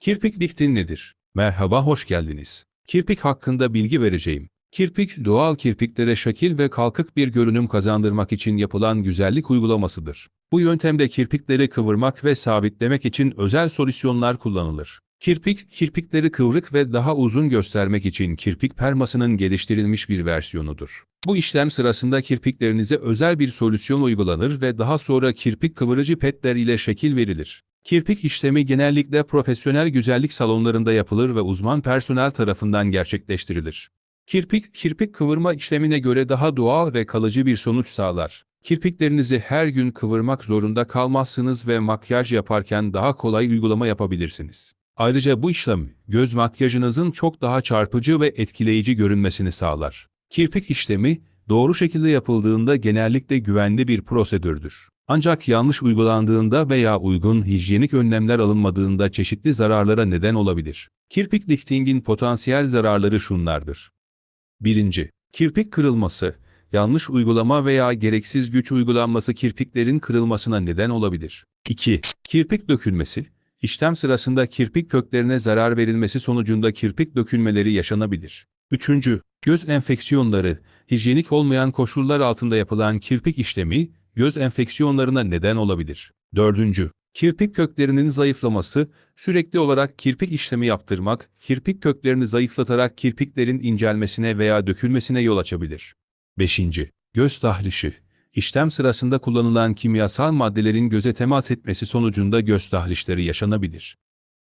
Kirpik lifting nedir? Merhaba, hoş geldiniz. Kirpik hakkında bilgi vereceğim. Kirpik, doğal kirpiklere şekil ve kalkık bir görünüm kazandırmak için yapılan güzellik uygulamasıdır. Bu yöntemde kirpikleri kıvırmak ve sabitlemek için özel solüsyonlar kullanılır. Kirpik, kirpikleri kıvrık ve daha uzun göstermek için kirpik permasının geliştirilmiş bir versiyonudur. Bu işlem sırasında kirpiklerinize özel bir solüsyon uygulanır ve daha sonra kirpik kıvırıcı petler ile şekil verilir. Kirpik işlemi genellikle profesyonel güzellik salonlarında yapılır ve uzman personel tarafından gerçekleştirilir. Kirpik, kirpik kıvırma işlemine göre daha doğal ve kalıcı bir sonuç sağlar. Kirpiklerinizi her gün kıvırmak zorunda kalmazsınız ve makyaj yaparken daha kolay uygulama yapabilirsiniz. Ayrıca bu işlem, göz makyajınızın çok daha çarpıcı ve etkileyici görünmesini sağlar. Kirpik işlemi, doğru şekilde yapıldığında genellikle güvenli bir prosedürdür. Ancak yanlış uygulandığında veya uygun hijyenik önlemler alınmadığında çeşitli zararlara neden olabilir. Kirpik liftingin potansiyel zararları şunlardır. 1. Kirpik kırılması, yanlış uygulama veya gereksiz güç uygulanması kirpiklerin kırılmasına neden olabilir. 2. Kirpik dökülmesi, işlem sırasında kirpik köklerine zarar verilmesi sonucunda kirpik dökülmeleri yaşanabilir. 3. Göz enfeksiyonları, hijyenik olmayan koşullar altında yapılan kirpik işlemi, göz enfeksiyonlarına neden olabilir. 4. Kirpik köklerinin zayıflaması, sürekli olarak kirpik işlemi yaptırmak, kirpik köklerini zayıflatarak kirpiklerin incelmesine veya dökülmesine yol açabilir. 5. Göz tahrişi. İşlem sırasında kullanılan kimyasal maddelerin göze temas etmesi sonucunda göz tahrişleri yaşanabilir.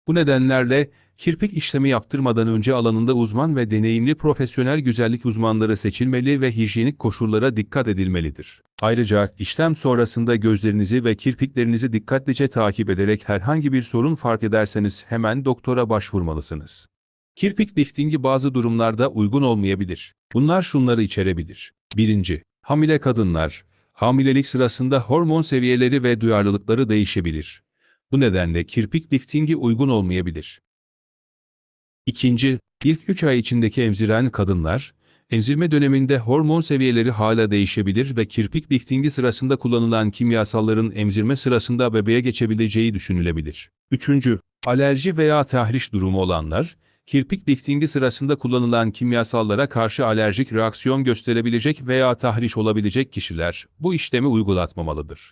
Bu nedenlerle kirpik işlemi yaptırmadan önce alanında uzman ve deneyimli profesyonel güzellik uzmanları seçilmeli ve hijyenik koşullara dikkat edilmelidir. Ayrıca işlem sonrasında gözlerinizi ve kirpiklerinizi dikkatlice takip ederek herhangi bir sorun fark ederseniz hemen doktora başvurmalısınız. Kirpik liftingi bazı durumlarda uygun olmayabilir. Bunlar şunları içerebilir. 1. Hamile kadınlar, hamilelik sırasında hormon seviyeleri ve duyarlılıkları değişebilir. Bu nedenle kirpik liftingi uygun olmayabilir. İkinci, ilk 3 ay içindeki emziren kadınlar, emzirme döneminde hormon seviyeleri hala değişebilir ve kirpik liftingi sırasında kullanılan kimyasalların emzirme sırasında bebeğe geçebileceği düşünülebilir. Üçüncü, alerji veya tahriş durumu olanlar, kirpik liftingi sırasında kullanılan kimyasallara karşı alerjik reaksiyon gösterebilecek veya tahriş olabilecek kişiler bu işlemi uygulatmamalıdır.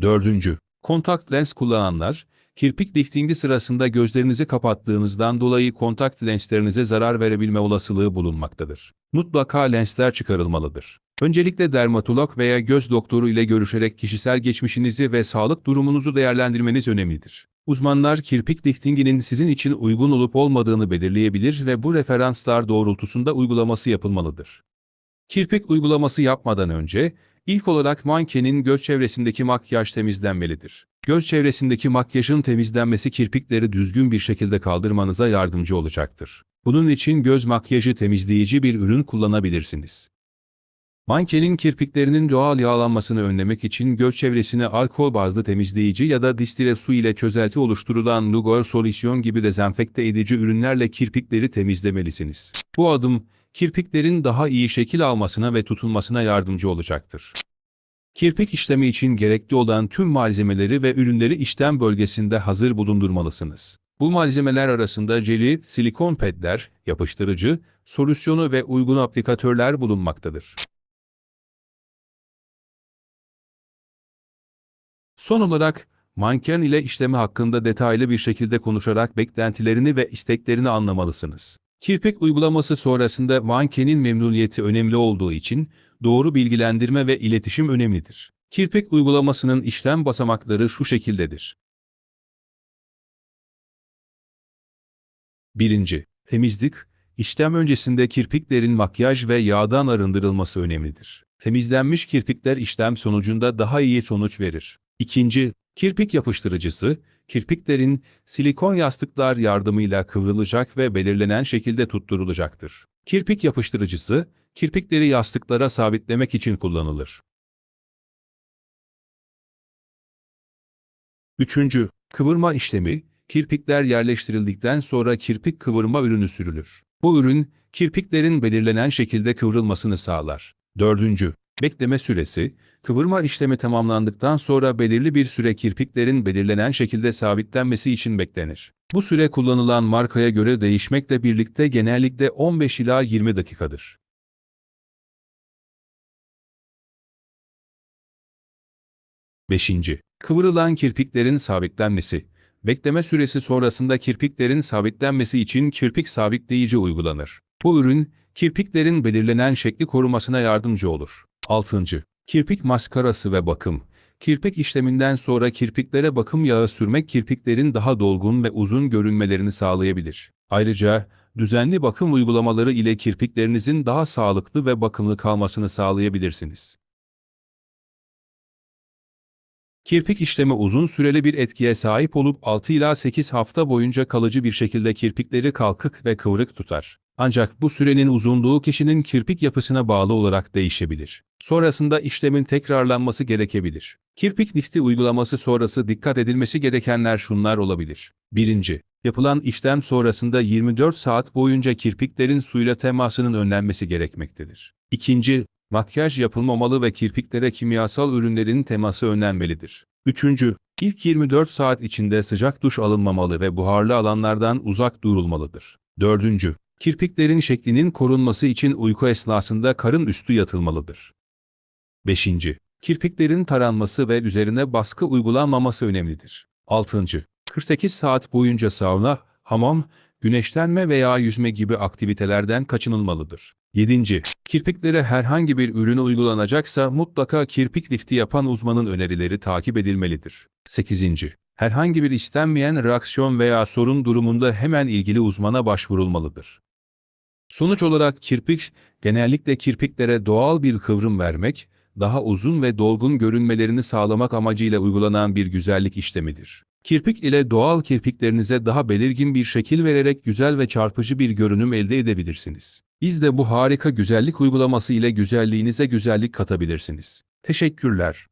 Dördüncü, Kontakt lens kullananlar, kirpik liftingi sırasında gözlerinizi kapattığınızdan dolayı kontakt lenslerinize zarar verebilme olasılığı bulunmaktadır. Mutlaka lensler çıkarılmalıdır. Öncelikle dermatolog veya göz doktoru ile görüşerek kişisel geçmişinizi ve sağlık durumunuzu değerlendirmeniz önemlidir. Uzmanlar kirpik liftinginin sizin için uygun olup olmadığını belirleyebilir ve bu referanslar doğrultusunda uygulaması yapılmalıdır. Kirpik uygulaması yapmadan önce, ilk olarak mankenin göz çevresindeki makyaj temizlenmelidir. Göz çevresindeki makyajın temizlenmesi kirpikleri düzgün bir şekilde kaldırmanıza yardımcı olacaktır. Bunun için göz makyajı temizleyici bir ürün kullanabilirsiniz. Mankenin kirpiklerinin doğal yağlanmasını önlemek için göz çevresine alkol bazlı temizleyici ya da distile su ile çözelti oluşturulan Lugol solüsyon gibi dezenfekte edici ürünlerle kirpikleri temizlemelisiniz. Bu adım, kirpiklerin daha iyi şekil almasına ve tutunmasına yardımcı olacaktır. Kirpik işlemi için gerekli olan tüm malzemeleri ve ürünleri işlem bölgesinde hazır bulundurmalısınız. Bu malzemeler arasında jeli, silikon pedler, yapıştırıcı, solüsyonu ve uygun aplikatörler bulunmaktadır. Son olarak, manken ile işlemi hakkında detaylı bir şekilde konuşarak beklentilerini ve isteklerini anlamalısınız. Kirpik uygulaması sonrasında mankenin memnuniyeti önemli olduğu için doğru bilgilendirme ve iletişim önemlidir. Kirpik uygulamasının işlem basamakları şu şekildedir. 1. Temizlik, işlem öncesinde kirpiklerin makyaj ve yağdan arındırılması önemlidir. Temizlenmiş kirpikler işlem sonucunda daha iyi sonuç verir. 2. Kirpik yapıştırıcısı, kirpiklerin silikon yastıklar yardımıyla kıvrılacak ve belirlenen şekilde tutturulacaktır. Kirpik yapıştırıcısı, kirpikleri yastıklara sabitlemek için kullanılır. 3. Kıvırma işlemi, kirpikler yerleştirildikten sonra kirpik kıvırma ürünü sürülür. Bu ürün, kirpiklerin belirlenen şekilde kıvrılmasını sağlar. 4. Bekleme süresi, kıvırma işlemi tamamlandıktan sonra belirli bir süre kirpiklerin belirlenen şekilde sabitlenmesi için beklenir. Bu süre kullanılan markaya göre değişmekle birlikte genellikle 15 ila 20 dakikadır. 5. Kıvrılan kirpiklerin sabitlenmesi. Bekleme süresi sonrasında kirpiklerin sabitlenmesi için kirpik sabitleyici uygulanır. Bu ürün, kirpiklerin belirlenen şekli korumasına yardımcı olur. 6. Kirpik maskarası ve bakım. Kirpik işleminden sonra kirpiklere bakım yağı sürmek kirpiklerin daha dolgun ve uzun görünmelerini sağlayabilir. Ayrıca, düzenli bakım uygulamaları ile kirpiklerinizin daha sağlıklı ve bakımlı kalmasını sağlayabilirsiniz. Kirpik işlemi uzun süreli bir etkiye sahip olup 6 ila 8 hafta boyunca kalıcı bir şekilde kirpikleri kalkık ve kıvrık tutar. Ancak bu sürenin uzunluğu kişinin kirpik yapısına bağlı olarak değişebilir. Sonrasında işlemin tekrarlanması gerekebilir. Kirpik lifti uygulaması sonrası dikkat edilmesi gerekenler şunlar olabilir. 1. Yapılan işlem sonrasında 24 saat boyunca kirpiklerin suyla temasının önlenmesi gerekmektedir. 2. Makyaj yapılmamalı ve kirpiklere kimyasal ürünlerin teması önlenmelidir. 3. İlk 24 saat içinde sıcak duş alınmamalı ve buharlı alanlardan uzak durulmalıdır. 4. Kirpiklerin şeklinin korunması için uyku esnasında karın üstü yatılmalıdır. 5. Kirpiklerin taranması ve üzerine baskı uygulanmaması önemlidir. 6. 48 saat boyunca sauna, hamam, güneşlenme veya yüzme gibi aktivitelerden kaçınılmalıdır. 7. Kirpiklere herhangi bir ürün uygulanacaksa mutlaka kirpik lifti yapan uzmanın önerileri takip edilmelidir. 8. Herhangi bir istenmeyen reaksiyon veya sorun durumunda hemen ilgili uzmana başvurulmalıdır. Sonuç olarak kirpik, genellikle kirpiklere doğal bir kıvrım vermek, daha uzun ve dolgun görünmelerini sağlamak amacıyla uygulanan bir güzellik işlemidir. Kirpik ile doğal kirpiklerinize daha belirgin bir şekil vererek güzel ve çarpıcı bir görünüm elde edebilirsiniz. Biz de bu harika güzellik uygulaması ile güzelliğinize güzellik katabilirsiniz. Teşekkürler.